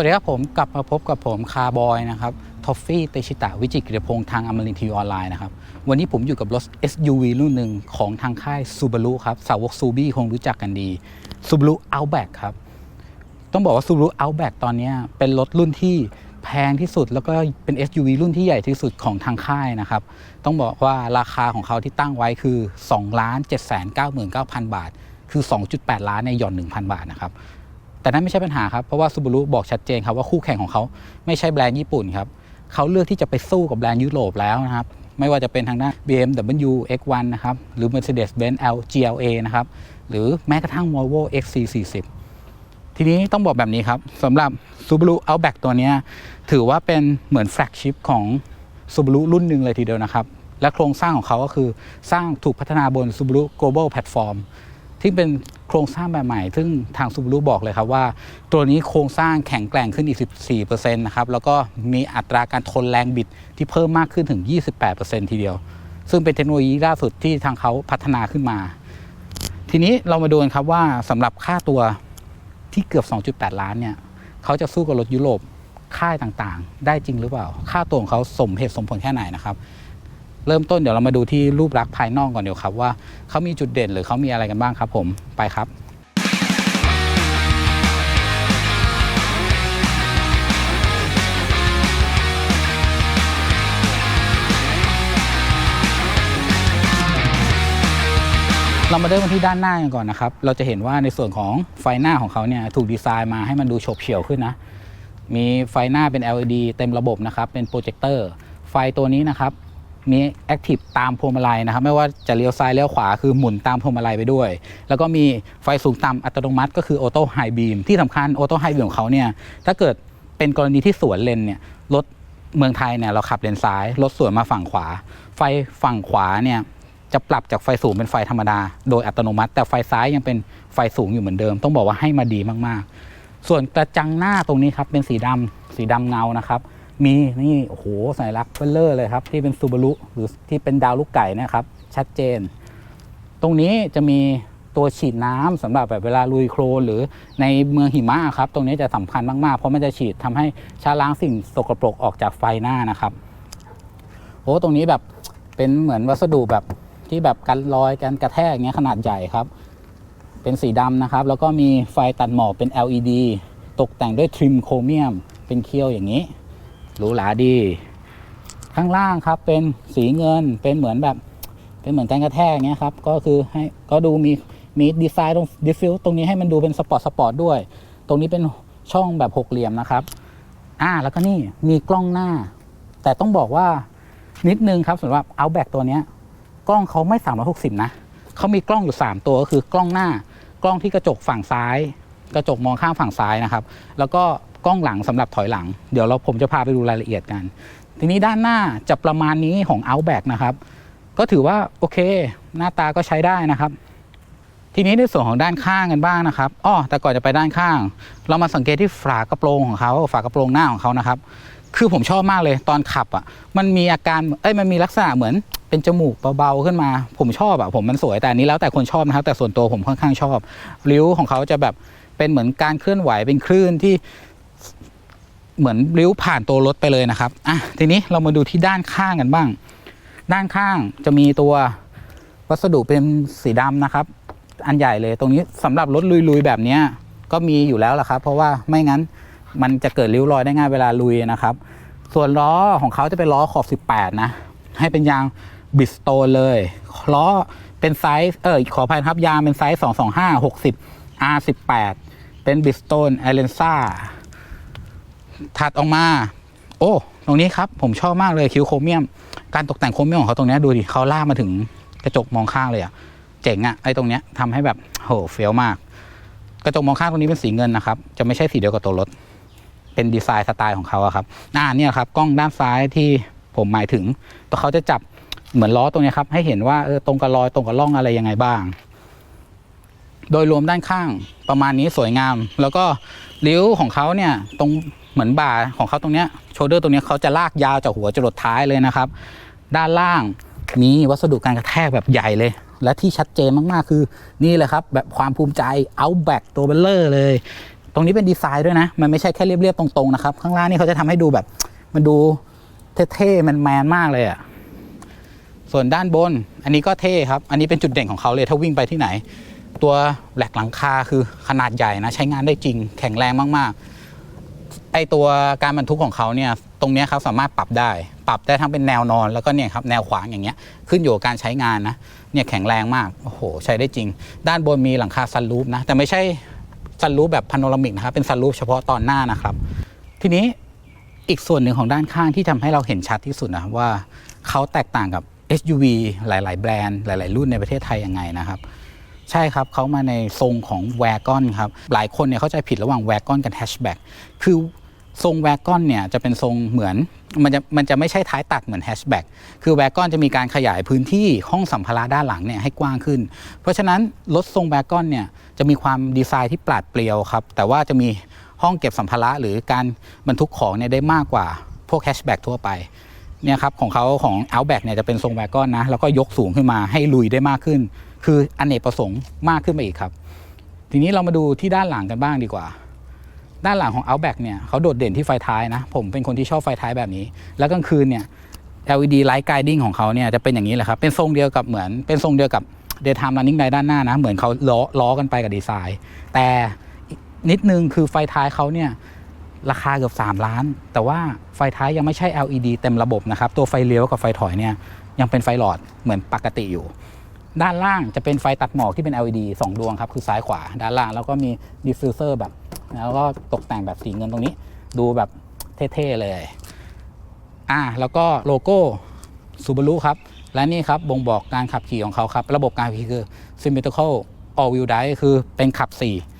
วัสดีครับผมกลับมาพบกับผมคาร์บอยนะครับทอฟฟี่เตชิตะวิจิกิรพงษ์ทางอมรินทีวีออนไลน์นะครับ วันนี้ผมอยู่กับรถ SUV รุ่นหนึ่งของทางค่าย Subaru ครับ สาวกซูบี้คงรู้จักกันดี Subaru Outback ครับ ต้องบอกว่า Subaru Outback ตอนนี้เป็นรถรุ่นที่แพงที่สุดแล้วก็เป็น SUV รุ่นที่ใหญ่ที่สุดของทางค่ายนะครับ ต้องบอกว่าราคาของเขาที่ตั้งไว้คือ2ล้าน7 9 9 0 0 0 บาท คือ 2.8 ล้านในหย่อน 1,000 บาทนะครับ แต่นั่นไม่ใช่ปัญหาครับ เพราะว่า Subaru บอกชัดเจนครับว่าคู่แข่งของเขาไม่ใช่แบรนด์ญี่ปุ่นครับเขาเลือกที่จะไปสู้กับแบรนด์ยุโรปแล้วนะครับ ไม่ว่าจะเป็นทางด้าน BMW X1 นะครับ หรือ Mercedes-Benz L GLA นะครับ หรือแม้กระทั่ง Volvo XC40 ทีนี้ต้องบอกแบบนี้ครับสำหรับ Subaru Outback ตัวนี้ถือว่าเป็นเหมือนแฟลกชิพของ Subaru รุ่นหนึ่งเลยทีเดียวนะครับ และโครงสร้างของเขาก็คือสร้างถูกพัฒนาบน Subaru Global Platform ที่เป็นโครงสร้างแบบใหม่ ซึ่งทาง Subaru บอกเลยครับว่า ตัวนี้โครงสร้างแข็งแกร่งขึ้นอีก 14%นะครับ แล้วก็มีอัตราการทนแรงบิดที่เพิ่มมากขึ้นถึง 28%ทีเดียว ซึ่งเป็นเทคโนโลยีล่าสุดที่ทางเขาพัฒนาขึ้นมา ทีนี้เรามาดูกันครับว่าสำหรับค่าตัวที่เกือบ 2.8 ล้านเนี่ยเขาจะสู้กับรถยุโรปค่ายต่างๆ ได้จริงหรือเปล่า ค่าตัวของเขาสมเหตุสมผลแค่ไหนนะครับ เริ่มต้นเดี๋ยวเรามาดูที่รูปลักษณ์ภายนอกก่อนเดี๋ยวครับว่าเขามีจุดเด่นหรือเขามีอะไรกันบ้างครับผมไปครับเรามาเริ่มกันที่ด้านหน้ากันก่อนนะครับ เราจะเห็นว่าในส่วนของไฟหน้าของเขาเนี่ยถูกดีไซน์มาให้มันดูโฉบเฉี่ยวขึ้นนะ มีไฟหน้าเป็น LED เต็มระบบนะครับ เป็นโปรเจคเตอร์ ไฟตัวนี้นะครับ มีแอคทีฟตามพวงมาลัยนะครับ ไม่ว่าจะเลี้ยวซ้ายเลี้ยวขวาคือหมุนตามพวงมาลัยไปด้วย แล้วก็มีไฟสูงต่ำอัตโนมัติก็คือออโต้ไฮบีมที่สำคัญออโต้ไฮบีมของเขาเนี่ยถ้าเกิดเป็นกรณีที่สวนเลนเนี่ยรถเมืองไทยเนี่ยเราขับเลนซ้ายรถสวนมาฝั่งขวา ไฟฝั่งขวาเนี่ยจะปรับจากไฟสูงเป็นไฟธรรมดา โดยอัตโนมัติ แต่ไฟซ้ายยังเป็นไฟสูงอยู่เหมือนเดิม ต้องบอกว่าให้มาดีมากๆ ส่วนกระจังหน้าตรงนี้ครับเป็นสีดำสีดำเงานะครับ มีนี่โอ้โหสัญลักษณ์เบลเลอร์เลยครับ ที่เป็นซูบารุหรือที่เป็นดาวลูกไก่นะครับ ชัดเจน ตรงนี้จะมีตัวฉีดน้ำสำหรับแบบเวลาลุยโคลนหรือในเมืองหิมะครับ ตรงนี้จะสำคัญมาก ๆ เพราะมันจะฉีดทำให้ชาล้างสิ่งสกปรกออกจากไฟหน้านะครับโอ้ตรงนี้แบบเป็นเหมือนวัสดุแบบที่แบบกันรอยกันกระแทกเงี้ยขนาดใหญ่ครับ เป็นสีดำนะครับ แล้วก็มีไฟตัดหมอกเป็น LED ตกแต่งด้วยทริมโครเมียม เป็นเคี้ยวอย่างนี้ หรูหราดี ข้างล่างครับเป็นสีเงินเป็นเหมือนแบบ เป็นเหมือนการกระแทกเงี้ยครับ ก็คือให้ก็ดูมีมีดีไซน์ตรงดิฟิวตรงนี้ให้มันดูเป็นสปอร์ตสปอร์ตด้วย ตรงนี้เป็นช่องแบบหกเหลี่ยมนะครับ อ่าแล้วก็นี่มีกล้องหน้า แต่ต้องบอกว่านิดนึงครับสำหรับ Outback ตัวเนี้ยกล้องเขาไม่ 360 นะเขามีกล้องอยู่ 3 ตัวก็คือกล้องหน้ากล้องที่กระจกฝั่งซ้าย กระจกมองข้างฝั่งซ้ายนะครับ แล้วก็ กล้องหลังสำหรับถอยหลัง เดี๋ยวเราผมจะพาไปดูรายละเอียดกัน ทีนี้ด้านหน้าจะประมาณนี้ของ Outback นะครับ ก็ถือว่าโอเค หน้าตาก็ใช้ได้นะครับ ทีนี้ในส่วนของด้านข้างกันบ้างนะครับอ้อแต่ก่อนจะไปด้านข้าง เรามาสังเกตที่ฝากระโปรงของเขาฝากระโปรงหน้าของเขานะครับคือผมชอบมากเลยตอนขับอะมันมีอาการเอ้ยมันมีลักษณะเหมือนเป็นจมูกเบาๆขึ้นมา ผมชอบอะผมมันสวยแต่อันนี้แล้วแต่คนชอบนะครับ แต่ส่วนตัวผมค่อนข้างชอบ ริ้วของเขาจะแบบเป็นเหมือนการเคลื่อนไหวเป็นคลื่นที่ เหมือนริ้วผ่านตัวรถไปเลยนะครับอะทีนี้เรามาดูที่ด้านข้างกันบ้าง ด้านข้างจะมีตัววัสดุเป็นสีดำนะครับ อันใหญ่เลยตรงนี้สำหรับรถลุยๆแบบนี้ก็มีอยู่แล้วล่ะครับ เพราะว่าไม่งั้นมันจะเกิดริ้วรอยได้ง่ายเวลาลุยนะครับ ส่วนล้อของเขาจะเป็นล้อขอบ 18 นะ ให้เป็นยางบิสโตนเลยล้อเป็นไซส์เออขออภัยครับยางเป็นไซส์ 225 60 R18 เป็นบิสโตนเอเลนซ่า ถัดออกมา โอ้ ตรงนี้ครับ ผมชอบมากเลยคิวโครเมียม การตกแต่งโครเมียมของเขาตรงนี้ดูดิเขาล่ามาถึงกระจกมองข้างเลยอะเจ๋งอะไอ้ตรงเนี้ยทำให้แบบโหเฟี้ยวมาก กระจกมองข้างตรงนี้เป็นสีเงินนะครับ จะไม่ใช่สีเดียวกับตัวรถ เป็นดีไซน์สไตล์ของเขาอะครับอ่าเนี่ยครับกล้องด้านซ้ายที่ผมหมายถึงตัวเขาจะจับเหมือนล้อตรงเนี้ยครับ ให้เห็นว่าเออตรงกับรอยตรงกับร่องอะไรยังไงบ้าง โดยรวมด้านข้างประมาณนี้สวยงาม แล้วก็ริ้วของเขาเนี่ย ตรง เหมือนบ่าของเขาตรงเนี้ยโชเดอร์ตรงเนี้ยเขาจะลากยาวจากหัวจรดท้ายเลยนะครับ ด้านล่างมีวัสดุการกระแทกแบบใหญ่เลย และที่ชัดเจนมากๆคือนี่เลยครับ แบบความภูมิใจ Outback ตัวเบลเลอร์เลย ตรงนี้เป็นดีไซน์ด้วยนะ มันไม่ใช่แค่เรียบๆตรงๆนะครับ ข้างล่างนี่เขาจะทำให้ดูแบบ มันดูเท่ๆมันแมนมากเลยอะ่ะส่วนด้านบนอันนี้ก็เท่ครับ อันนี้เป็นจุดเด่นของเขาเลยถ้าวิ่งไปที่ไหน ตัวแหลกหลังคาคือขนาดใหญ่นะ ใช้งานได้จริงแข็งแรงมากๆ ไอตัวการบรรทุกของเขาเนี่ยตรงนี้ยครับสามารถปรับได้ ปรับได้ทั้งเป็นแนวนอนแล้วก็เนี่ยครับแนวขวางอย่างเงี้ยขึ้นอยู่กับการใช้งานนะเนี่ยแข็งแรงมากโอ้โหใช้ได้จริง ด้านบนมีหลังคาซันรูฟนะแต่ไม่ใช่ซันรูฟแบบพาโนรามิกนะครับเป็นซันรูฟเฉพาะตอนหน้านะครับ ทีนี้อีกส่วนหนึ่งของด้านข้างที่ทำให้เราเห็นชัดที่สุดนะว่าเขาแตกต่างกับ SUV หลาย ๆ แบรนด์หลาย ๆ รุ่นในประเทศไทยยังไงนะครับใช่ครับเขามาในทรงของแวร์กอนครับ หลายคนเนี่ยเข้าใจผิดระหว่างแวร์กอนกับแฮชแบ็กคือ ทรงแวร์กอนเนี่ยจะเป็นทรงเหมือนมันจะมันจะไม่ใช่ท้ายตัดเหมือนแฮชแบ็กคือแวร์กอนจะมีการขยายพื้นที่ห้องสัมภาระด้านหลังเนี่ยให้กว้างขึ้น เพราะฉะนั้นรถทรงแวร์กอนเนี่ยจะมีความดีไซน์ที่ปราดเปรียวครับ แต่ว่าจะมีห้องเก็บสัมภาระหรือการบรรทุกของเนี่ยได้มากกว่าพวกแฮชแบ็กทั่วไปเนี่ยครับของเขาของ Outback เนี่ยจะเป็นทรงแวร์กอนนะแล้วก็ยกสูงขึ้นมาให้ลุยได้มากขึ้น คืออนเนกประสงค์มากขึ้นไปอีกครับ ทีนี้เรามาดูที่ด้านหลังกันบ้างดีกว่า ด้านหลังของ Outback เนี่ยเขาโดดเด่นที่ไฟท้ายนะ ผมเป็นคนที่ชอบไฟท้ายแบบนี้ แล้วกลางคืนเนี่ย LED light guiding ของเขาเนี่ยจะเป็นอย่างนี้แหละครับ เป็นทรงเดียวกับเหมือนเป็นทรงเดียวกับ daytime running light ด้านหน้านะ เหมือนเขาล้อล้อกันไปกับดีไซน์ แต่นิดนึงคือไฟท้ายเขาเนี่ยราคาเกือบ 3 ล้าน แต่ว่าไฟท้ายยังไม่ใช่ LED เต็มระบบนะครับ ตัวไฟเลี้ยวกับไฟถอยเนี่ยยังเป็นไฟหลอดเหมือนปกติอยู่ ด้านล่างจะเป็นไฟตัดหมอกที่เป็น LED 2 ดวงครับ คือซ้ายขวา ด้านล่างแล้วก็มีดิฟฟิวเซอร์แบบ แล้วก็ตกแต่งแบบสีเงินตรงนี้ ดูแบบเท่ๆเลย อ่าแล้วก็โลโก้ซูบารุครับ และนี่ครับบ่งบอกการขับขี่ของเขาครับ ระบบการขับขี่คือ symmetrical all wheel drive คือเป็นขับ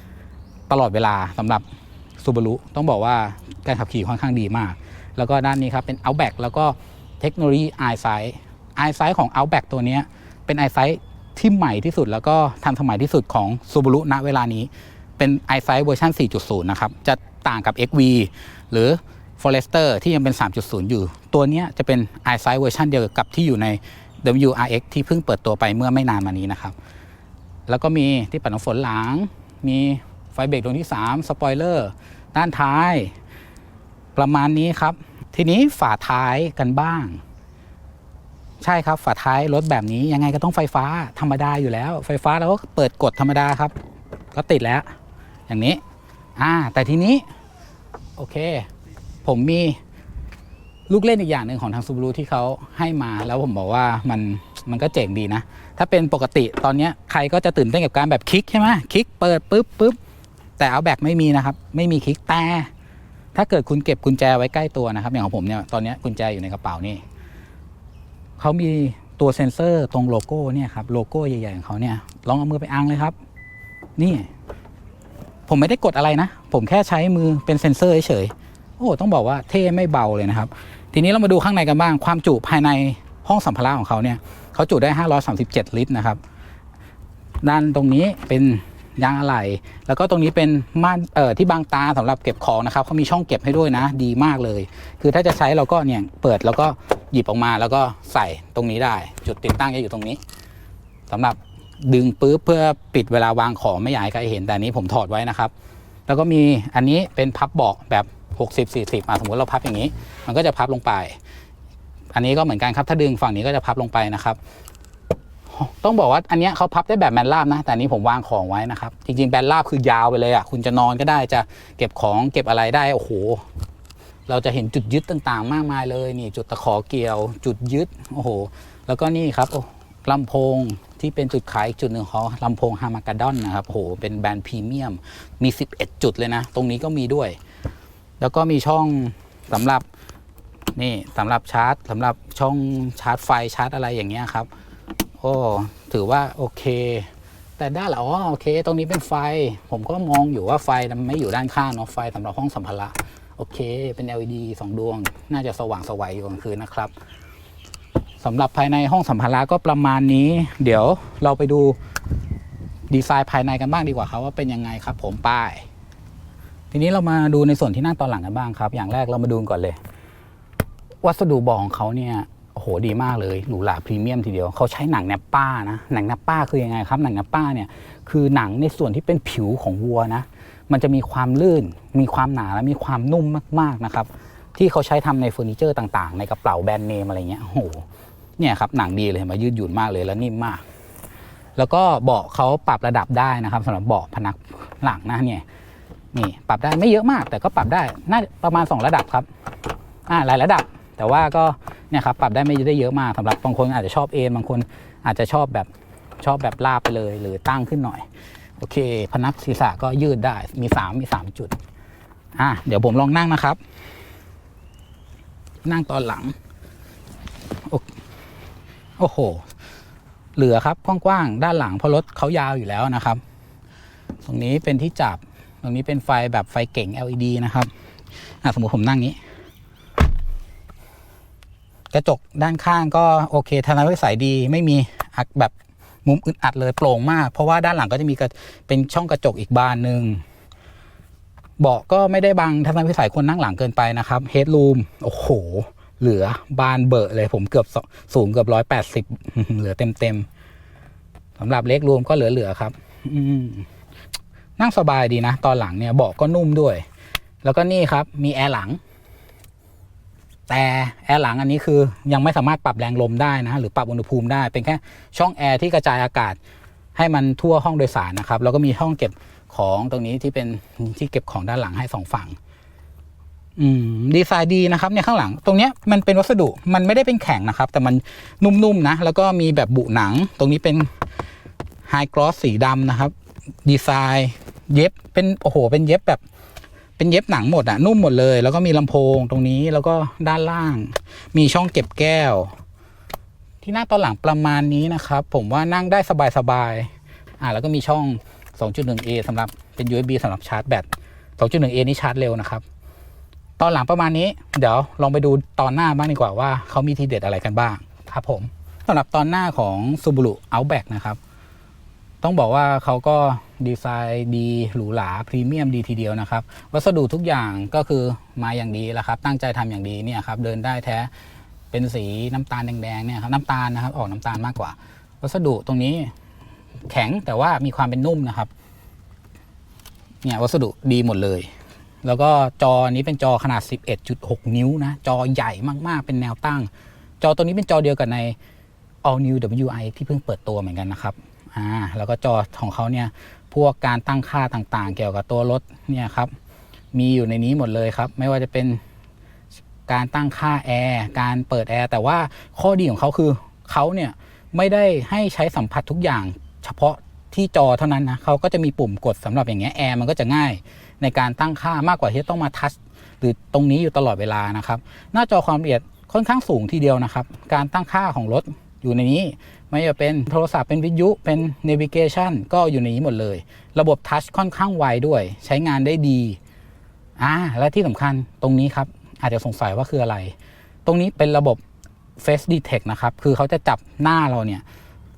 4 ตลอดเวลาสำหรับซูบารุต้องบอกว่าการขับขี่ค่อนข้างดีมาก แล้วก็ด้านนี้ครับเป็น Outback แล้วก็เทคโนโลยี iSight iSight ของ Outback ตัวนี้เป็น iSight ที่ใหม่ที่สุดแล้วก็ทันสมัยที่สุดของซูบารุณเวลานี้ เป็น iSight เวอร์ชัน4.0 นะครับ จะต่างกับ XV หรือ Forester ที่ยังเป็น 3.0 อยู่ ตัวนี้จะเป็น iSight เวอร์ชันเดียวกับที่อยู่ใน WRX ที่เพิ่งเปิดตัวไปเมื่อไม่นานมานี้นะครับ แล้วก็มีที่ปัดน้ำฝนหลัง มีไฟเบรกดวงที่ 3 สปอยเลอร์ ด้านท้าย ประมาณนี้ครับ ทีนี้ฝาท้ายกันบ้าง ใช่ครับฝาท้ายรถแบบนี้ยังไงก็ต้องไฟฟ้าธรรมดาอยู่แล้ว ไฟฟ้าเราก็เปิดกดธรรมดาครับ ก็ติดแล้ว อย่างนี้อ่าแต่ทีนี้ โอเค ผมมีลูกเล่นอีกอย่างหนึ่งของทางซูบ r รุที่เขาให้มา แล้วผมบอกว่ามันมันก็เจ๋งดีนะ ถ้าเป็นปกติตอนนี้ใครก็จะตื่นเต้นกับการแบบคลิกใช่ไหมคลิกเปิดปุ๊บปุ๊บแต่เอาแบกไม่มีนะครับ ไม่มีคลิกแต่ถ้าเกิดคุณเก็บกุญแจไว้ใกล้ตัวนะครับ อย่างของผมเนี่ยตอนนี้กุญแจอยู่ในกระเป๋านี่เขามีตัวเซ็นเซอร์ตรงโลโก้เนี่ยครับโลโก้ใหญ่ๆของเขาเนี่ยลองเอามือไปอังเลยครับ นี่ ผมไม่ได้กดอะไรนะ ผมแค่ใช้มือเป็นเซ็นเซอร์เฉยๆโอ้ต้องบอกว่าเท่ไม่เบาเลยนะครับ ทีนี้เรามาดูข้างในกันบ้าง ความจุภายในห้องสัมภาระของเขาเนี่ยเขาจุได้ 537 ลิตรนะครับ ด้านตรงนี้เป็นยางอะไหล่แล้วก็ตรงนี้เป็นม่านเอ่อที่บางตาสำหรับเก็บของนะครับเขามีช่องเก็บให้ด้วยนะ ดีมากเลย คือถ้าจะใช้เราก็เนี่ยเปิดแล้วก็หยิบออกมาแล้วก็ใส่ตรงนี้ได้ จุดติดตั้งจะอยู่ตรงนี้สำหรับ ดึงปื๊บเพื่อปิดเวลาวางของไม่อยากให้ใครเห็นแต่นี้ผมถอดไว้นะครับ แล้วก็มีอันนี้เป็นพับเบาะแบบ 60 40อะสมมติเราพับอย่างนี้ มันก็จะพับลงไป อันนี้ก็เหมือนกันครับถ้าดึงฝั่งนี้ก็จะพับลงไปนะครับ ต้องบอกว่าอันนี้เขาพับได้แบบแบนราบนะ แต่นี้ผมวางของไว้นะครับ จริงๆแบนราบคือยาวไปเลยอะคุณจะนอนก็ได้จะเก็บของเก็บอะไรได้โอ้โหเราจะเห็นจุดยึดต่างๆ มากมายเลยนี่จุดตะขอเกี่ยว จุดยึดโอ้โห แล้วก็นี่ครับลำโพง ที่เป็นจุดขายอีกจุดหนึ่งของลำโพงฮามากาดอนนะครับโหเป็นแบรนด์พรีเมียมมี 11 จุดเลยนะ ตรงนี้ก็มีด้วย แล้วก็มีช่องสำหรับนี่สำหรับชาร์จสำหรับช่องชาร์จไฟชาร์จอะไรอย่างเงี้ยครับโอ้ถือว่าโอเค แต่ด้านหลังอ๋อโอเค ตรงนี้เป็นไฟ ผมก็มองอยู่ว่าไฟมันไม่อยู่ด้านข้างเนาะไฟสำหรับห้องสัมภาระโอเค เป็น LED 2 ดวง น่าจะสว่างสวัยอยู่กลางคืนนะครับ สำหรับภายในห้องสัมภาระก็ประมาณนี้ เดี๋ยวเราไปดูดีไซน์ภายในกันบ้างดีกว่าครับว่าเป็นยังไงครับ ผมป้าย ทีนี้เรามาดูในส่วนที่นั่งตอนหลังกันบ้างครับ อย่างแรกเรามาดูก่อนเลย วัสดุเบาของเขาเนี่ยโอ้โหดีมากเลยหรูหราพรีเมียมทีเดียวเขาใช้หนังแนปป้านะหนังแนปป้าคือยังไงครับ หนังแนปป้าเนี่ยคือหนังในส่วนที่เป็นผิวของวัวนะ มันจะมีความลื่น มีความหนาและมีความนุ่มมากๆนะครับ ที่เขาใช้ทำในเฟอร์นิเจอร์ต่างๆ ในกระเป๋าแบรนด์เนมอะไรเงี้ยโอ้โหเนี่ยครับหนังดีเลยมายืดหยุ่นมากเลยแล้วนิ่มมาก แล้วก็เบาะเขาปรับระดับได้นะครับสำหรับเบาะพนักหลังนะเนี่ยนี่ปรับได้ไม่เยอะมาก แต่ก็ปรับได้น่าประมาณ 2 ระดับครับอ่าหลายระดับ แต่ว่าก็เนี่ยครับปรับได้ไม่ได้เยอะมากสำหรับบางคนอาจจะชอบเอนบางคนอาจจะชอบแบบชอบแบบลาบไปเลย หรือตั้งขึ้นหน่อย โอเค พนักศีรษะก็ยืดได้มี 3 มี 3 จุดอะเดี๋ยวผมลองนั่งนะครับ นั่งตอนหลัง โอ้โห เหลือครับกว้างๆด้านหลังเพราะรถเขายาวอยู่แล้วนะครับ ตรงนี้เป็นที่จับ ตรงนี้เป็นไฟแบบไฟเก่ง LED นะครับสมมติผมนั่งนี้ กระจกด้านข้างก็โอเคทัศนวิสัยดีไม่มีอักแบบมุมอึดอัดเลยโปร่งมาก เพราะว่าด้านหลังก็จะมีเป็นช่องกระจกอีกบานหนึ่ง เบาะก็ไม่ได้บังทัศนวิสัยคนนั่งหลังเกินไปนะครับเฮดรูมโอ้โห เหลือบานเบอะเลยผมเกือบสูงเกือบร้อยแปดสิบเหลือเต็มเต็มๆสำหรับเล็กรวมก็เหลือๆครับนั่งสบายดีนะ ตอนหลังเนี่ยเบาะก็นุ่มด้วย แล้วก็นี่ครับ มีแอร์หลัง แต่แอร์หลังอันนี้คือยังไม่สามารถปรับแรงลมได้นะ หรือปรับอุณหภูมิได้เป็นแค่ช่องแอร์ที่กระจายอากาศให้มันทั่วห้องโดยสารนะครับ แล้วก็มีห้องเก็บ ของตรงนี้ที่เป็นที่เก็บของด้านหลังให้สองฝั่งอืมดีไซน์ดีนะครับเนี่ยข้างหลัง ตรงเนี้ยมันเป็นวัสดุมันไม่ได้เป็นแข็งนะครับ แต่มันนุ่มๆนะ แล้วก็มีแบบบุหนัง ตรงนี้เป็นไฮกรอสสีดำนะครับ ดีไซน์เย็บเป็นโอ้โห เป็นเย็บแบบ เป็นเย็บหนังหมดอะนุ่มหมดเลย แล้วก็มีลำโพงตรงนี้แล้วก็ด้านล่าง มีช่องเก็บแก้ว ที่นั่งตอนหลังประมาณนี้นะครับ ผมว่านั่งได้สบายๆอ่าแล้วก็มีช่อง 2.1A สำหรับเป็น USB สำหรับชาร์จแบต 2.1A นี่ชาร์จเร็วนะครับ ตอนหลังประมาณนี้ เดี๋ยวลองไปดูตอนหน้าบ้างดีกว่าว่าเขามีทีเด็ดอะไรกันบ้างครับผมสำหรับตอนหน้าของ Subaru Outback นะครับ ต้องบอกว่าเขาก็ดีไซน์ดีหรูหราพรีเมียมดีทีเดียวนะครับ วัสดุทุกอย่างก็คือมาอย่างดีแล้วครับ ตั้งใจทำอย่างดีเนี่ยครับเดินได้แท้เป็นสีน้ำตาลแดงๆเนี่ยครับน้ำตาลนะครับออกน้ำตาลมากกว่า วัสดุตรงนี้ แข็งแต่ว่ามีความเป็นนุ่มนะครับ เนี่ยวัสดุดีหมดเลย แล้วก็จอนี้เป็นจอขนาด 11.6 นิ้วนะ จอใหญ่มากๆ เป็นแนวตั้ง จอตัวนี้เป็นจอเดียวกันใน All New WI ที่เพิ่งเปิดตัวเหมือนกันนะครับ อ่า แล้วก็จอของเขาเนี่ย พวกการตั้งค่าต่างๆ เกี่ยวกับตัวรถเนี่ยครับ มีอยู่ในนี้หมดเลยครับ ไม่ว่าจะเป็นการตั้งค่าแอร์ การเปิดแอร์ แต่ว่าข้อดีของเขาคือเขาเนี่ยไม่ได้ให้ใช้สัมผัสทุกอย่าง เฉพาะที่จอเท่านั้นนะเขาก็จะมีปุ่มกดสำหรับอย่างเงี้ยแอร์มันก็จะง่ายในการตั้งค่ามากกว่าที่จะต้องมาทัชหรือตรงนี้อยู่ตลอดเวลานะครับ หน้าจอความละเอียดค่อนข้างสูงทีเดียวนะครับ การตั้งค่าของรถอยู่ในนี้ ไม่ว่าเป็นโทรศัพท์เป็นวิทยุเป็น navigation ก็อยู่ในนี้หมดเลย ระบบทัชค่อนข้างไวด้วย ใช้งานได้ดีอ่าและที่สำคัญตรงนี้ครับ อาจจะสงสัยว่าคืออะไร ตรงนี้เป็นระบบ face detect นะครับ คือเขาจะจับหน้าเราเนี่ย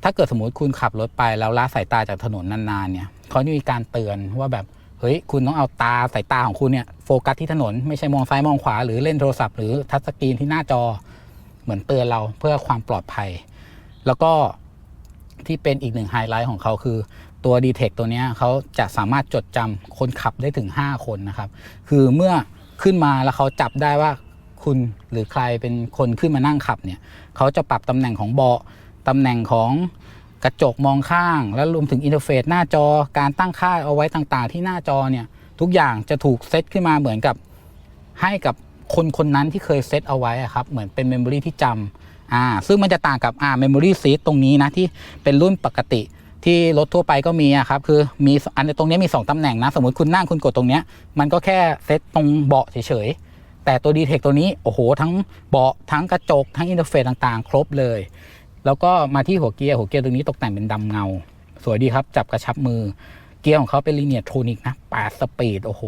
ถ้าเกิดสมมติคุณขับรถไปแล้วละสายตาจากถนนนานๆเนี่ยเขาจะมีการเตือนว่าแบบเฮ้ยคุณต้องเอาตาสายตาของคุณเนี่ยโฟกัสที่ถนนไม่ใช่มองซ้ายมองขวาหรือเล่นโทรศัพท์หรือทัชสกรีนที่หน้าจอเหมือนเตือนเราเพื่อความปลอดภัย แล้วก็ที่เป็นอีกหนึ่งไฮไลท์ของเขาคือตัว d t e c ตัวนี้เขาจะสามารถจดจำคนขับได้ถึง 5 คนนะครับ คือเมื่อขึ้นมาแล้วเขาจับได้ว่าคุณหรือใครเป็นคนขึ้นมานั่งขับเนี่ยเขาจะปรับตำแหน่งของเบาะ ตำแหน่งของกระจกมองข้าง แล้วรวมถึงอินเทอร์เฟซหน้าจอการตั้งค่าเอาไว้ต่างๆ ที่หน้าจอเนี่ยทุกอย่างจะถูกเซตขึ้นมาเหมือนกับให้กับคนคนนั้นที่เคยเซตเอาไว้ครับเหมือนเป็นเมมโมรีที่จำอ่าซึ่งมันจะต่างกับอ่าเมมโมรีซีตรงนี้นะที่เป็นรุ่นปกติที่รถทั่วไปก็มีครับ คือมีอันตรงนี้มี 2ตำแหน่งนะ สมมติคุณนั่งคุณกดตรงเนี้ยมันก็แค่เซตตรงเบาะเฉยๆ แต่ตัวดีเทคตัวนี้ โอ้โห ทั้งเบาะทั้งกระจก ทั้งอินเทอร์เฟซต่างๆ ครบเลย แล้วก็มาที่หัวเกียร์หัวเกียร์ตรงนี้ตกแต่งเป็นดำเงา สวยดีครับ จับกระชับมือ เกียร์ของเขาเป็นลีเนียโทนิกนะ8สปีดโอ้โห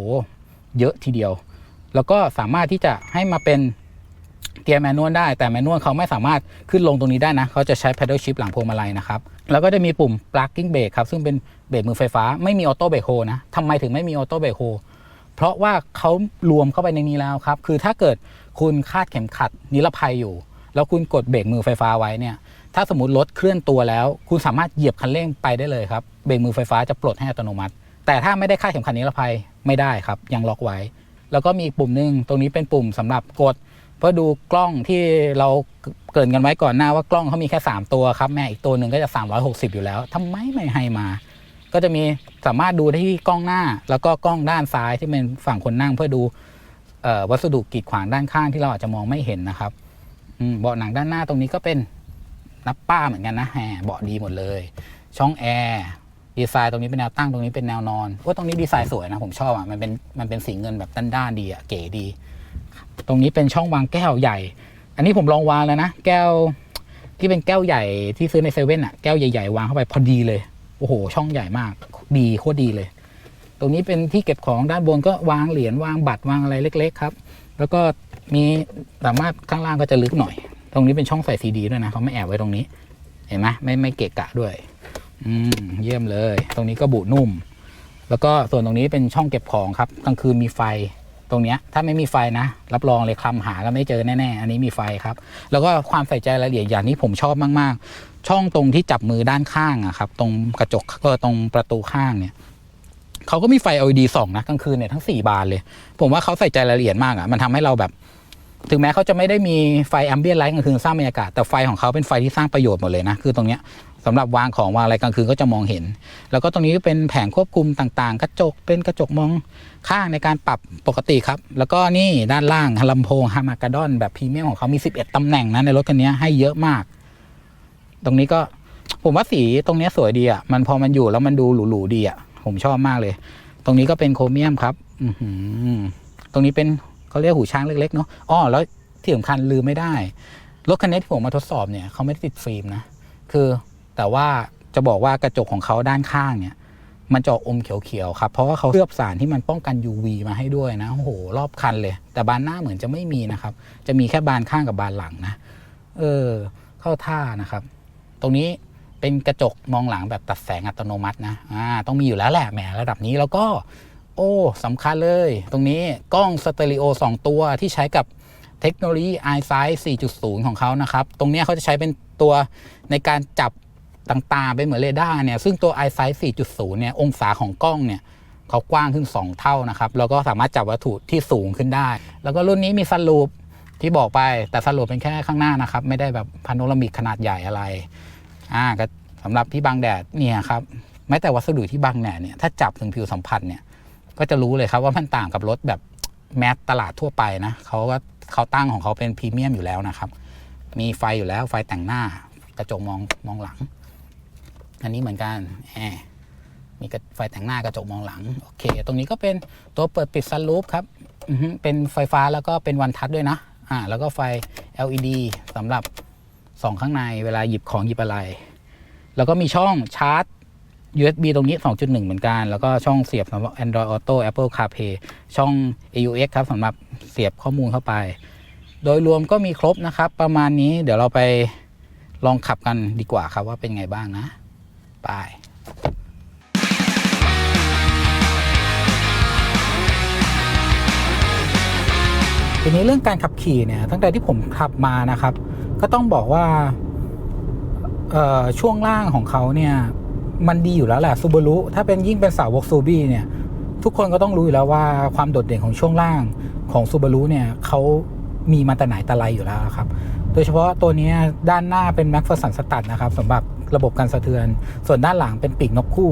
เยอะทีเดียว แล้วก็สามารถที่จะให้มาเป็นเกียร์แมนนวลได้แต่แมนนวลเขาไม่สามารถขึ้นลงตรงนี้ได้นะ เขาจะใช้ paddle shift หลังพวงมาลัยนะครับ แล้วก็จะมีปุ่ม plugging brake ครับ ซึ่งเป็นเบรกมือไฟฟ้าไม่มีออโต้เบรกโฮนะทำไมถึงไม่มีออโต้เบรกโฮเพราะว่าเขารวมเข้าไปในนี้แล้วครับ คือถ้าเกิดคุณคาดเข็มขัดนิรภัยอยู่ แล้วคุณกดเบรกมือไฟฟ้าไว้เนี่ย ถ้าสมมติรถเคลื่อนตัวแล้ว คุณสามารถเหยียบคันเร่งไปได้เลยครับเบรกมือไฟฟ้าจะปลดให้อัตโนมัติ แต่ถ้าไม่ได้คาดเข็มขัดนิรภัยไม่ได้ครับ ยังล็อกไว้ แล้วก็มีปุ่มหนึ่งตรงนี้เป็นปุ่มสำหรับกด เพื่อดูกล้องที่เราเกินกันไว้ก่อนหน้าว่ากล้องเขามีแค่ 3 ตัวครับแม่อีกตัวหนึ่งก็จะ 360 อยู่แล้วทำไมไม่ให้มา ก็จะมีสามารถดูได้ที่กล้องหน้า แล้วก็กล้องด้านซ้ายที่เป็นฝั่งคนนั่งเพื่อดูออวัสดุกีดขวางด้านข้างที่เราอาจจะมองไม่เห็นนะครับเบาะหนังด้านหน้าตรงนี้ก็เป็น นับป้าเหมือนกันนะแหมเบาะดีหมดเลย ช่องแอร์ดีไซน์ตรงนี้เป็นแนวตั้งตรงนี้เป็นแนวนอนว่าตรงนี้ดีไซน์สวยนะผมชอบอะมันเป็นมันเป็นสีเงินแบบด้านๆดีอะเก๋ดี ตรงนี้เป็นช่องวางแก้วใหญ่ อันนี้ผมลองวางแล้วนะแก้วที่เป็นแก้วใหญ่ที่ซื้อในเซเว่นอะแก้วใหญ่ๆวางเข้าไปพอดีเลยโอ้โห ช่องใหญ่มากดีโคตรดีเลย ตรงนี้เป็นที่เก็บของด้านบนก็วางเหรียญวางบัตรวางอะไรเล็ก ๆ ครับ แล้วก็มีสามารถข้างล่างก็จะลึกหน่อย ตรงนี้เป็นช่องใส่ซีดีด้วยนะเขาไม่แอบไว้ตรงนี้ เห็นไหมไม่ไม่เกะกะด้วย อืมเยี่ยมเลย ตรงนี้ก็บุนุ่ม แล้วก็ส่วนตรงนี้เป็นช่องเก็บของครับกลางคืนมีไฟตรงเนี้ยถ้าไม่มีไฟนะรับรองเลยคลำหาก็ไม่เจอแน่ๆ อันนี้มีไฟครับ แล้วก็ความใส่ใจรายละเอียดอย่างที่ผมชอบมากๆ ช่องตรงที่จับมือด้านข้างอะครับ ตรงกระจกก็ตรงประตูข้างเนี่ยเขาก็มีไฟ LED ส่องนะกลางคืนเนี่ยทั้ง 4 บานเลย ผมว่าเขาใส่ใจรายละเอียดมากอะมันทำให้เราแบบ ถึงแม้เขาจะไม่ได้มีไฟแอมเบียนไลท์กลางคืนสร้างบรรยากาศแต่ไฟของเขาเป็นไฟที่สร้างประโยชน์หมดเลยนะคือตรงเนี้ยสำหรับวางของวางอะไรกลางคืนก็จะมองเห็น แล้วก็ตรงนี้เป็นแผงควบคุมต่างๆ กระจกเป็นกระจกมองข้างในการปรับปกติครับ แล้วก็นี่ด้านล่างลำโพงฮามากาดอนแบบพรีเมียมของเขามี 11ตำแหน่งนะในรถคันนี้ให้เยอะมาก ตรงนี้ก็ผมว่าสีตรงนี้สวยดีอะมันพอมันอยู่แล้วมันดูหรูๆดีอะผมชอบมากเลย ตรงนี้ก็เป็นโครเมียมครับอืตรงนี้เป็น เขาเรียกหูช้างเล็กๆเนาะอ้อแล้วที่สำคัญลืมไม่ได้ รถคันนี้ที่ผมมาทดสอบเนี่ยเขาไม่ได้ติดฟิล์มนะ คือแต่ว่าจะบอกว่ากระจกของเขาด้านข้างเนี่ยมันจะออกอมเขียวๆครับ เพราะว่าเขาเคลือบสารที่มันป้องกัน UV มาให้ด้วยนะ โอ้โห รอบคันเลย แต่บานหน้าเหมือนจะไม่มีนะครับ จะมีแค่บานข้างกับบานหลังนะ เออ เข้าท่านะครับ ตรงนี้เป็นกระจกมองหลังแบบตัดแสงอัตโนมัตินะ อ่า ต้องมีอยู่แล้วแหละ แหม ระดับนี้แล้วก็ โอ้สำคัญเลย ตรงนี้กล้องสเตอริโอ 2 ตัวที่ใช้กับเทคโนโลยี iSight 4.0 ของเขานะครับ ตรงนี้เขาจะใช้เป็นตัวในการจับต่างๆ เป็นเหมือนเรดาร์เนี่ย ซึ่งตัว iSight 4.0 เนี่ย องศาของกล้องเนี่ยเขากว้างขึ้น 2 เท่านะครับ แล้วก็สามารถจับวัตถุที่สูงขึ้นได้ แล้วก็รุ่นนี้มีซันรูปที่บอกไป แต่ซันรูปเป็นแค่ข้างหน้านะครับ ไม่ได้แบบพาโนรามิกขนาดใหญ่อะไร อ่าก็สำหรับที่บังแดดเนี่ยครับ แม้แต่วัสดุที่บังแดดเนี่ย ถ้าจับถึงผิวสัมผัสเนี่ย ก็จะรู้เลยครับว่ามันต่างกับรถแบบแมสตลาดทั่วไปนะเขาก็เขาตั้งของเขาเป็นพรีเมียมอยู่แล้วนะครับ มีไฟอยู่แล้วไฟแต่งหน้ากระจกมองมองหลัง อันนี้เหมือนกันแอมีไฟแต่งหน้ากระจกมองหลังโอเค ตรงนี้ก็เป็นตัวเปิดปิดซันรูฟครับเป็นไฟฟ้าแล้วก็เป็นวันทัชด้วยนะอ่าแล้วก็ไฟ LED สำหรับส่องข้างในเวลาหยิบของหยิบอะไร แล้วก็มีช่องชาร์จ USB ตรงนี้ 2.1 เหมือนกัน แล้วก็ช่องเสียบสำหรับ Android Auto Apple CarPlay ช่อง AUX ครับสำหรับเสียบข้อมูลเข้าไป โดยรวมก็มีครบนะครับ ประมาณนี้เดี๋ยวเราไปลองขับกันดีกว่าครับว่าเป็นไงบ้างนะ ไปทีนี้เรื่องการขับขี่เนี่ยตั้งแต่ที่ผมขับมานะครับ ก็ต้องบอกว่าช่วงล่างของเขาเนี่ย มันดีอยู่แล้วแหละซูบารุถ้าเป็นยิ่งเป็นสาวกซูบี้เนี่ย ทุกคนก็ต้องรู้อยู่แล้วว่าความโดดเด่นของช่วงล่างของซูบารุเนี่ยเขามีมาแต่ไหนแต่ไรอยู่แล้วครับ โดยเฉพาะตัวนี้ด้านหน้าเป็นแม็กฟ e สันสตัดนะครับสำหรับระบบการสะเทือน ส่วนด้านหลังเป็นปีกนกคู่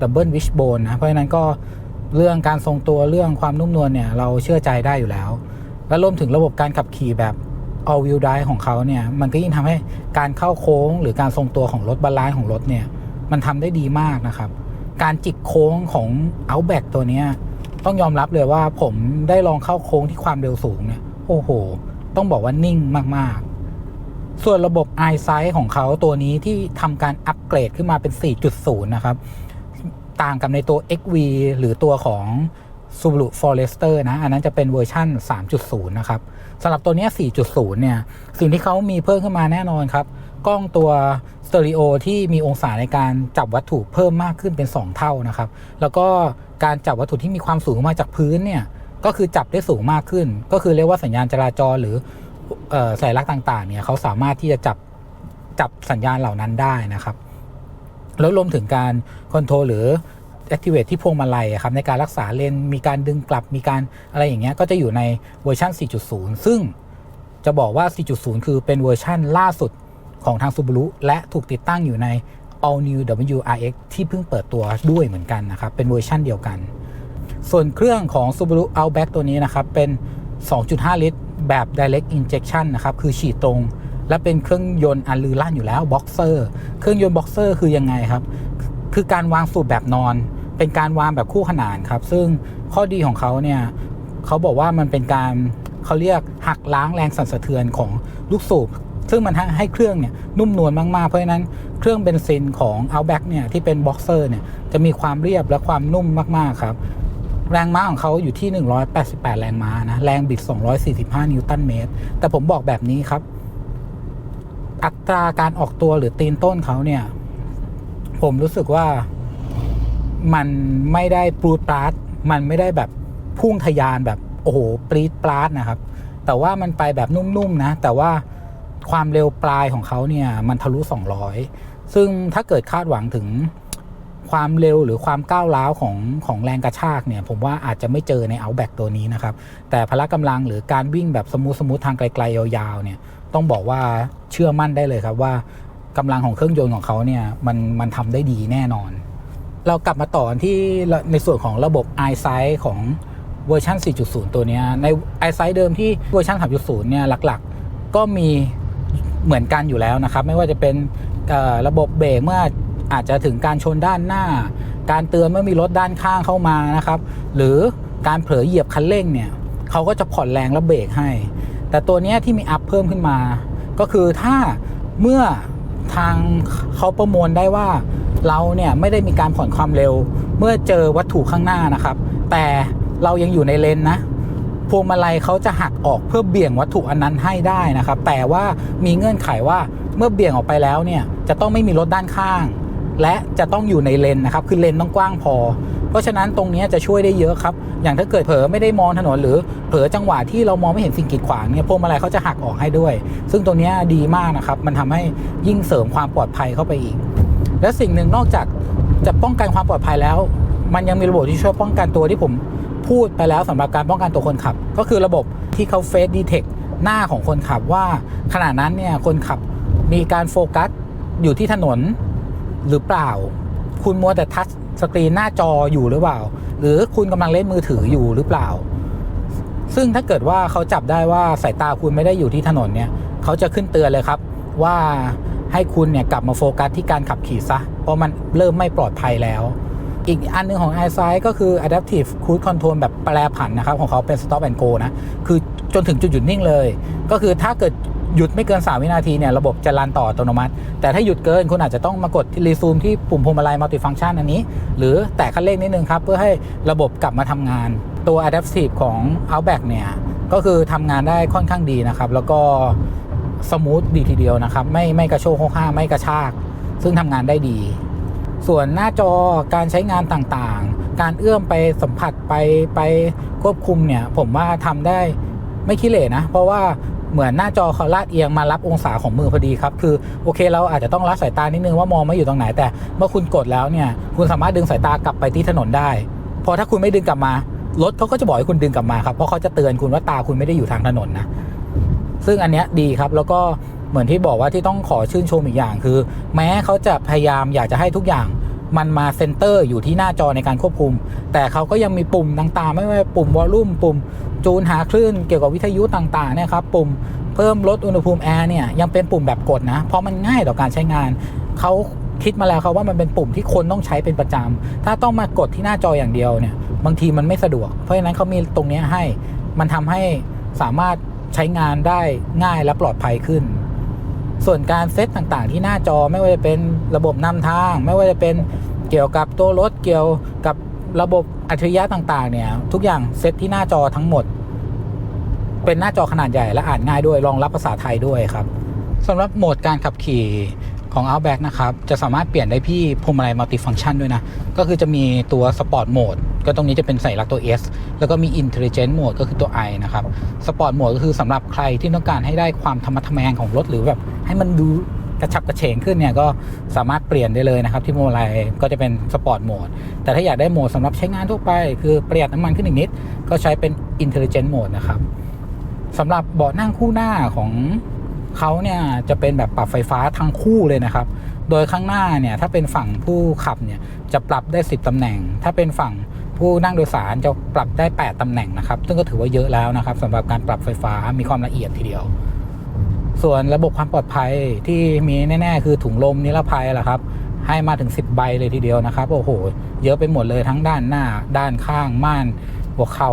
ดับเบิลวิชโบนนะเพราะฉะนั้นก็เรื่องการทรงตัวเรื่องความนุ่มนวลเนี่ยเราเชื่อใจได้อยู่แล้ว และรวมถึงระบบการขับขี่แบบ all wheel drive ของเขาเนี่ยมันก็ยิ่งทำให้การเข้าโค้งหรือการทรงตัวของรถบาลานซ์ของรถเนี่ย มันทำได้ดีมากนะครับ การจิกโค้งของ Outback ตัวเนี้ต้องยอมรับเลยว่าผมได้ลองเข้าโค้งที่ความเร็วสูงเนี่ยโอ้โห ต้องบอกว่านิ่งมากๆ ส่วนระบบ iSight ของเขาตัวนี้ที่ทำการอัปเกรดขึ้นมาเป็น 4.0 นะครับ ต่างกับในตัว XV หรือตัวของ Subaru Forester นะ อันนั้นจะเป็นเวอร์ชั่น 3.0 นะครับสำหรับตัวนี้ 4.0 เนี่ย สิ่งที่เขามีเพิ่มขึ้นมาแน่นอนครับ กล้องตัวสเตอริโอที่มีองศาในการจับวัตถุเพิ่มมากขึ้นเป็น 2 เท่านะครับ แล้วก็การจับวัตถุที่มีความสูงมาจากพื้นเนี่ยก็คือจับได้สูงมากขึ้น ก็คือเรียกว่าสัญญาณจราจรหรือสัญลักษณ์ต่างๆเนี่ยเขาสามารถที่จะจับจับสัญญาณเหล่านั้นได้นะครับ แล้วรวมถึงการคอนโทรลหรือ activate ที่พวงมาลัยครับในการรักษาเลนมีการดึงกลับมีการอะไรอย่างเงี้ยก็จะอยู่ในเวอร์ชัน4.0 ซึ่งจะบอกว่า 4.0 คือเป็นเวอร์ชั่นล่าสุด ของทาง Subaru และถูกติดตั้งอยู่ใน All New WRX ที่เพิ่งเปิดตัวด้วยเหมือนกันนะครับ เป็นเวอร์ชั่นเดียวกัน ส่วนเครื่องของ Subaru Outback ตัวนี้นะครับ เป็น 2.5 ลิตร แบบ Direct Injection นะครับ คือฉีดตรง และเป็นเครื่องยนต์อันลือลั่นอยู่แล้ว Boxer เครื่องยนต์ Boxer คือยังไงครับ คือการวางสูบแบบนอน เป็นการวางแบบคู่ขนานครับ ซึ่งข้อดีของเขาเนี่ยเขาบอกว่ามันเป็นการเขาเรียกหักล้างแรงสั่นสะเทือนของลูกสูบ ซึ่งมันให้เครื่องเนี่ยนุ่มนวลมาก ๆ เพราะฉะนั้นเครื่องเบนซินของ Outback เนี่ยที่เป็น Boxer เนี่ยจะมีความเรียบและความนุ่มมาก ๆ ครับ แรงม้าของเขาอยู่ที่ 188 แรงม้านะ แรงบิด 245 นิวตันเมตร แต่ผมบอกแบบนี้ครับ อัตราการออกตัวหรือตีนต้นเขาเนี่ย ผมรู้สึกว่ามันไม่ได้ปรูดปราดมันไม่ได้แบบพุ่งทะยานแบบโอ้โหปรีดปราดนะครับ แต่ว่ามันไปแบบนุ่มๆนะ แต่ว่า ความเร็วปลายของเขาเนี่ยมันทะลุ 200 ซึ่งถ้าเกิดคาดหวังถึงความเร็วหรือความก้าวร้าวของของแรงกระชากเนี่ยผมว่าอาจจะไม่เจอใน Outback ตัวนี้นะครับ แต่พละกำลังหรือการวิ่งแบบสมูทสมูททางไกลๆยาวๆเนี่ยต้องบอกว่าเชื่อมั่นได้เลยครับว่ากำลังของเครื่องยนต์ของเขาเนี่ยมันมันทำได้ดีแน่นอน เรากลับมาต่อที่ในส่วนของระบบ i s i g h t ของเวอร์ชัน4.0 ตัวนี้ใน i s i g h t เดิมที่เวอร์ชัน3.0 เนี่ยหลักๆ ก็มี เหมือนกันอยู่แล้วนะครับ ไม่ว่าจะเป็นระบบเบรกเมื่ออาจจะถึงการชนด้านหน้า การเตือนเมื่อมีรถด้านข้างเข้ามานะครับ หรือการเผลอเหยียบคันเร่งเนี่ยเขาก็จะผ่อนแรงและเบรกให้ แต่ตัวนี้ที่มีอัพเพิ่มขึ้นมา ก็คือถ้าเมื่อทางเขาประมวลได้ว่าเราเนี่ยไม่ได้มีการผ่อนความเร็ว เมื่อเจอวัตถุข้างหน้านะครับ แต่เรายังอยู่ในเลนนะ พวงมาลัยเขาจะหักออกเพื่อเบี่ยงวัตถุอันนั้นให้ได้นะครับ แต่ว่ามีเงื่อนไขว่าเมื่อเบี่ยงออกไปแล้วเนี่ยจะต้องไม่มีรถด้านข้าง และจะต้องอยู่ในเลนนะครับ คือเลนต้องกว้างพอ เพราะฉะนั้นตรงนี้จะช่วยได้เยอะครับ อย่างถ้าเกิดเผลอไม่ได้มองถนน หรือเผลอจังหวะที่เรามองไม่เห็นสิ่งกีดขวางเนี่ยพวงมาลัยเขาจะหักออกให้ด้วย ซึ่งตรงนี้ดีมากนะครับ มันทำให้ยิ่งเสริมความปลอดภัยเข้าไปอีก และสิ่งหนึ่งนอกจากจะป้องกันความปลอดภัยแล้ว มันยังมีระบบที่ช่วยป้องกันตัวที่ผม พูดไปแล้วสำหรับการป้องกันตัวคนขับ ก็คือระบบที่เขาเฟสดีเทคหน้าของคนขับว่าขณะนั้นเนี่ยคนขับมีการโฟกัสอยู่ที่ถนนหรือเปล่า คุณมัวแต่ทัชสกรีนหน้าจออยู่หรือเปล่า หรือคุณกำลังเล่นมือถืออยู่หรือเปล่า ซึ่งถ้าเกิดว่าเขาจับได้ว่าสายตาคุณไม่ได้อยู่ที่ถนนเนี่ยเขาจะขึ้นเตือนเลยครับว่าให้คุณเนี่ยกลับมาโฟกัสที่การขับขี่ซะ เพราะมันเริ่มไม่ปลอดภัยแล้ว อีกอันหนึงของ i s i ก็คือ adaptive cruise control แบบแปรผันนะครับ ของเขาเป็น stop and go นะ คือจนถึงจุดหยุดนิ่งเลย ก็คือถ้าเกิดหยุดไม่เกิน 3 วินาทีเนี่ยระบบจะรันต่ออัตโนมัติ แต่ถ้าหยุดเกินคุณอาจจะต้องมากดที่รีซูมที่ปุ่มพวงมาลัย multifunction อันนี้ หรือแตะคันเร่งนิดนึงครับ เพื่อให้ระบบกลับมาทำงาน ตัว adaptive ของ outback เนี่ยก็คือทำงานได้ค่อนข้างดีนะครับ แล้วก็สมูทดีทีเดียวนะครับ ไม่ไม่กระโชกโคกห้าไม่กระชาก ซึ่งทำงานได้ดี ส่วนหน้าจอการใช้งานต่างๆ การเอื้อมไปสัมผัสไปไปควบคุมเนี่ย ผมว่าทำได้ไม่ขี้เหร่นะ เพราะว่าเหมือนหน้าจอเขาลาดเอียงมารับองศาของมือพอดีครับ คือโอเคเราอาจจะต้องละสายตานิดนึงว่ามองไม่อยู่ตรงไหน แต่เมื่อคุณกดแล้วเนี่ย คุณสามารถดึงสายตากลับไปที่ถนนได้ พอถ้าคุณไม่ดึงกลับมารถเขาก็จะบอกให้คุณดึงกลับมาครับ เพราะเขาจะเตือนคุณว่าตาคุณไม่ได้อยู่ทางถนนนะ ซึ่งอันเนี้ยดีครับ แล้วก็ เหมือนที่บอกว่าที่ต้องขอชื่นชมอีกอย่างคือ แม้เขาจะพยายามอยากจะให้ทุกอย่างมันมาเซนเตอร์อยู่ที่หน้าจอในการควบคุม แต่เขาก็ยังมีปุ่มต่างๆ ไม่ว่าปุ่มวอลลุ่มปุ่มจูนหาคลื่นเกี่ยวกับวิทยุต่างๆนี่ยครับปุ่มเพิ่มลดอุณหภูมิแอร์เนี่ยยังเป็นปุ่มแบบกดนะ เพราะมันง่ายต่อการใช้งาน เขาคิดมาแล้วครับว่ามันเป็นปุ่มที่คนต้องใช้เป็นประจำ ถ้าต้องมากดที่หน้าจออย่างเดียวเนี่ย บางทีมันไม่สะดวก เพราะฉะนั้นเขามีตรงนี้ให้ มันทำให้สามารถใช้งานได้ง่ายและปลอดภัยขึ้น ส่วนการเซตต่างๆ ที่หน้าจอไม่ว่าจะเป็นระบบนำทาง ไม่ว่าจะเป็นเกี่ยวกับตัวรถเกี่ยวกับระบบอัจฉริยะต่างๆ เนี่ย ทุกอย่างเซตที่หน้าจอทั้งหมด เป็นหน้าจอขนาดใหญ่และอ่านง่ายด้วยรองรับภาษาไทยด้วยครับสำหรับโหมดการขับขี่ ของ Outback นะครับ จะสามารถเปลี่ยนได้ที่พวงมาลัยมัลติฟัง c t ชันด้วยนะ ก็คือจะมีตัว Sport Mode ก็ตรงนี้จะเป็นใสัญลักตัว S แล้วก็มี Intelligent Mode ก็คือตัว I นะครับ Sport Mode ก็คือสำหรับใครที่ต้องการให้ได้ความธรรมะทแมงของรถหรือแบบให้มันดูกระชับกระเฉงขึ้นเนี่ยก็สามารถเปลี่ยนได้เลยนะครับที่โมดอะไรก็จะเป็นสปอร์ตโหมดแต่ถ้าอยากได้โหมดสำหรับใช้งานทั่วไป คือประหยัดน้ำมันขึ้นอีกนิด ก็ใช้เป็น Intelligent Mode นะครับสำหรับเบาะนั่งคู่หน้าของ เขาเนี่ยจะเป็นแบบปรับไฟฟ้าทั้งคู่เลยนะครับ โดยข้างหน้าเนี่ยถ้าเป็นฝั่งผู้ขับเนี่ยจะปรับได้ 10 ตำแหน่ง ถ้าเป็นฝั่งผู้นั่งโดยสารจะปรับได้ 8 ตำแหน่งนะครับ ซึ่งก็ถือว่าเยอะแล้วนะครับสำหรับการปรับไฟฟ้ามีความละเอียดทีเดียว ส่วนระบบความปลอดภัยที่มีแน่ๆ คือถุงลมนิรภัยแหละครับ ให้มาถึง 10 ใบเลยทีเดียวนะครับ โอ้โห เยอะไปหมดเลยทั้งด้านหน้า ด้านข้างม่านหัวเข่า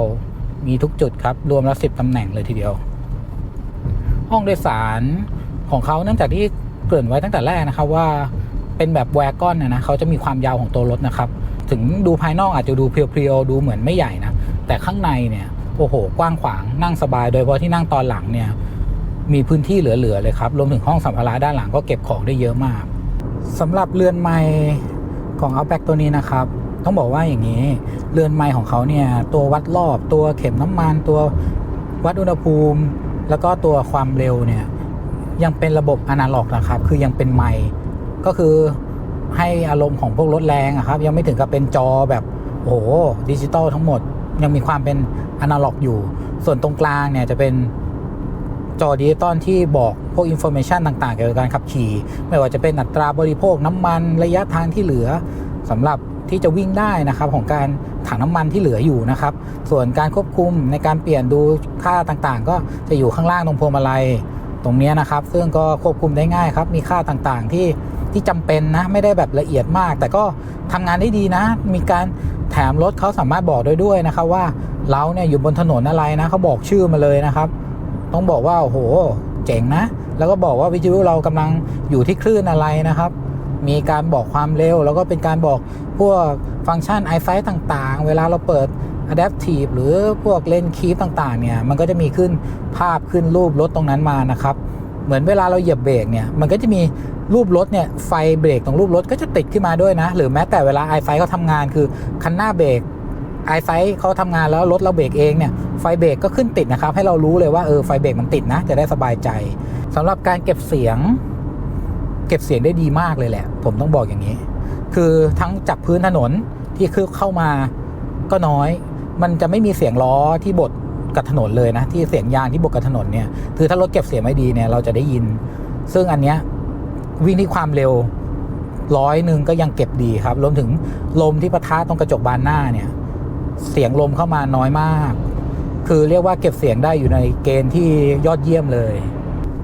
มีทุกจุดครับ รวมแล้ว 10 ตำแหน่งเลยทีเดียว ห้องโดยสารของเขาเนื่องจากที่เกริ่นไว้ตั้งแต่แรกนะครับว่าเป็นแบบแวร์กอนนะนะเขาจะมีความยาวของตัวรถนะครับ ถึงดูภายนอกอาจจะดูเพียวๆดูเหมือนไม่ใหญ่นะแต่ข้างในเนี่ยโอ้โห กว้างขวางนั่งสบาย โดยเฉพาะที่นั่งตอนหลังเนี่ยมีพื้นที่เหลือๆเลยครับรวมถึงห้องสัมภาระด้านหลังก็เก็บของได้เยอะมากสำหรับเรือนไม้ของ Outback ตัวนี้นะครับ ต้องบอกว่าอย่างนี้ เรือนไม้ของเขาเนี่ยตัววัดรอบตัวเข็มน้ำมันตัววัดอุณหภูมิ แล้วก็ตัวความเร็วเนี่ยยังเป็นระบบอนาล็อกนะครับ คือยังเป็นไม้ก็คือให้อารมณ์ของพวกรถแรงอะครับ ยังไม่ถึงกับเป็นจอแบบโอ้โหดิจิตอลทั้งหมด ยังมีความเป็นอนาล็อกอยู่ ส่วนตรงกลางเนี่ยจะเป็นจอดิจิตอลที่บอกพวกอินโฟเมชันต่าง ๆ เกี่ยวกับการขับขี่ ไม่ว่าจะเป็นอัตราบริโภคน้ำมันระยะทางที่เหลือสำหรับ ที่จะวิ่งได้นะครับของการถังน้ำมันที่เหลืออยู่นะครับ ส่วนการควบคุมในการเปลี่ยนดูค่าต่างๆ ก็จะอยู่ข้างล่างตรงพวงมาลัยตรงนี้นะครับ ซึ่งก็ควบคุมได้ง่ายครับ มีค่าต่างๆที่ที่จำเป็นนะ ไม่ได้แบบละเอียดมาก แต่ก็ทำงานได้ดีนะ มีการแถมรถเขาสามารถบอกได้ด้วยนะครับว่าเราเนี่ยอยู่บนถนนอะไรนะเขาบอกชื่อมาเลยนะครับ ต้องบอกว่าโอ้โหเจ๋งนะ แล้วก็บอกว่าวิทยุเรากำลังอยู่ที่คลื่นอะไรนะครับ มีการบอกความเร็ว แล้วก็เป็นการบอกพวกฟังก์ชัน i อ i ต่างๆ เวลาเราเปิด Adaptive หรือพวกเลนคีฟต่างๆเนี่ยมันก็จะมีขึ้นภาพขึ้นรูปรถตรงนั้นมานะครับ เหมือนเวลาเราเหยียบเบรกเนี่ยมันก็จะมีรูปรถเนี่ยไฟเบรกตรงรูปรถก็จะติดขึ้นมาด้วยนะ หรือแม้แต่เวลา i อ i เขาทำงานคือคันหน้าเบรกไอไซเขาทำงานแล้วรถเราเบรกเองเนี่ยไฟเบรกก็ขึ้นติดนะครับ ให้เรารู้เลยว่าเออไฟเบรกมันติดนะ จะได้สบายใจสำหรับการเก็บเสียง เก็บเสียงได้ดีมากเลยแหละ ผมต้องบอกอย่างนี้ คือทั้งจากพื้นถนนที่คือเข้ามาก็น้อย มันจะไม่มีเสียงล้อที่บดกับถนนเลยนะ ที่เสียงยางที่บดกับถนนเนี่ยคือถ้ารถเก็บเสียงไม่ดีเนี่ยเราจะได้ยิน ซึ่งอันเนี้ยวิ่งที่ความเร็วร้อยหนึ่งก็ยังเก็บดีครับรวมถึงลมที่ปะทะตรงกระจกบานหน้าเนี่ย เสียงลมเข้ามาน้อยมาก คือเรียกว่าเก็บเสียงได้อยู่ในเกณฑ์ที่ยอดเยี่ยมเลย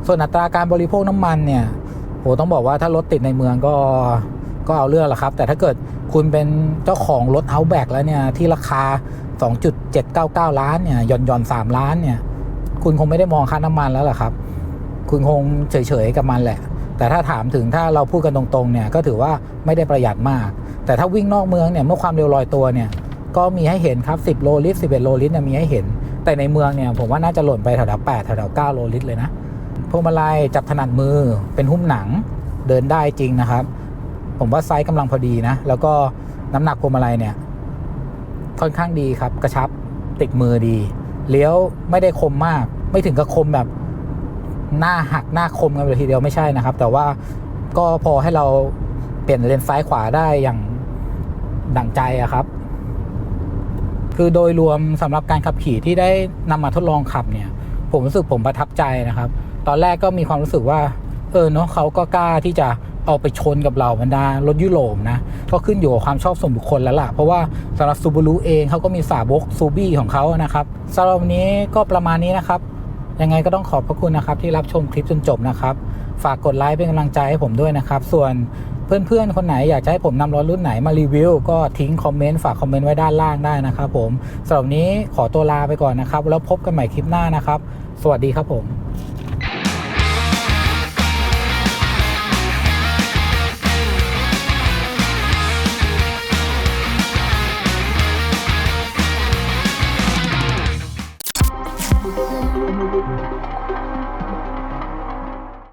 ส่วนอัตราการบริโภคน้ำมันเนี่ย โหต้องบอกว่าถ้ารถติดในเมืองก็ก็เอาเรื่องละครับ แต่ถ้าเกิดคุณเป็นเจ้าของรถเอาแบกแล้วเนี่ย ที่ราคา 2.799 ล้านเนี่ยหย่อนหย่อน3ล้านเนี่ย คุณคงไม่ได้มองค่าน้ำมันแล้วล่ะครับ คุณคงเฉยๆกับมันแหละ แต่ถ้าถามถึงถ้าเราพูดกันตรงๆเนี่ยก็ถือว่าไม่ได้ประหยัดมาก แต่ถ้าวิ่งนอกเมืองเนี่ยเมื่อความเร็วลอยตัวเนี่ยก็มีให้เห็นครับ 10 โลลิตร 11 โลลิตรเนี่ยมีให้เห็น แต่ในเมืองเนี่ยผมว่าน่าจะหล่นไปแถวๆ8แถวๆ9โลลิตรเลยนะ วงมาลัยจับถนัดมือเป็นหุ้มหนังเดินได้จริงนะครับ ผมว่าไซส์กำลังพอดีนะ แล้วก็น้ำหนักพวงมาลัยเนี่ย ค่อนข้างดีครับ กระชับติดมือดีเลี้ยวไม่ได้คมมาก ไม่ถึงกับคมแบบหน้าหักหน้าคมกันเลยทีเดียวไม่ใช่นะครับ แต่ว่าก็พอให้เราเปลี่ยนเลนซ้ายขวาได้อย่างดั่งใจอะครับ คือโดยรวมสำหรับการขับขี่ที่ได้นำมาทดลองขับเนี่ย ผมรู้สึกผมประทับใจนะครับ ตอนแรกก็มีความรู้สึกว่า เออเนาะเขาก็กล้าที่จะเอาไปชนกับเราบรรดารถยุโรปนะ ก็ขึ้นอยู่กับความชอบส่วนบุคคลแล้วล่ะ เพราะว่าสำหรับซูบูรุเองเขาก็มีสาวกซูบี้ของเขานะครับสำหรับวันนี้ก็ประมาณนี้นะครับ ยังไงก็ต้องขอบพระคุณนะครับที่รับชมคลิปจนจบนะครับ ฝากกดไลค์เป็นกำลังใจให้ผมด้วยนะครับ ส่วนเพื่อนๆ คนไหนอยากจะให้ผมนำรถรุ่นไหนมารีวิว ก็ทิ้งคอมเมนต์ฝากคอมเมนต์ไว้ด้านล่างได้นะครับผมสำหรับวันนี้ขอตัวลาไปก่อนนะครับ แล้วพบกันใหม่คลิปหน้านะครับ สวัสดีครับผม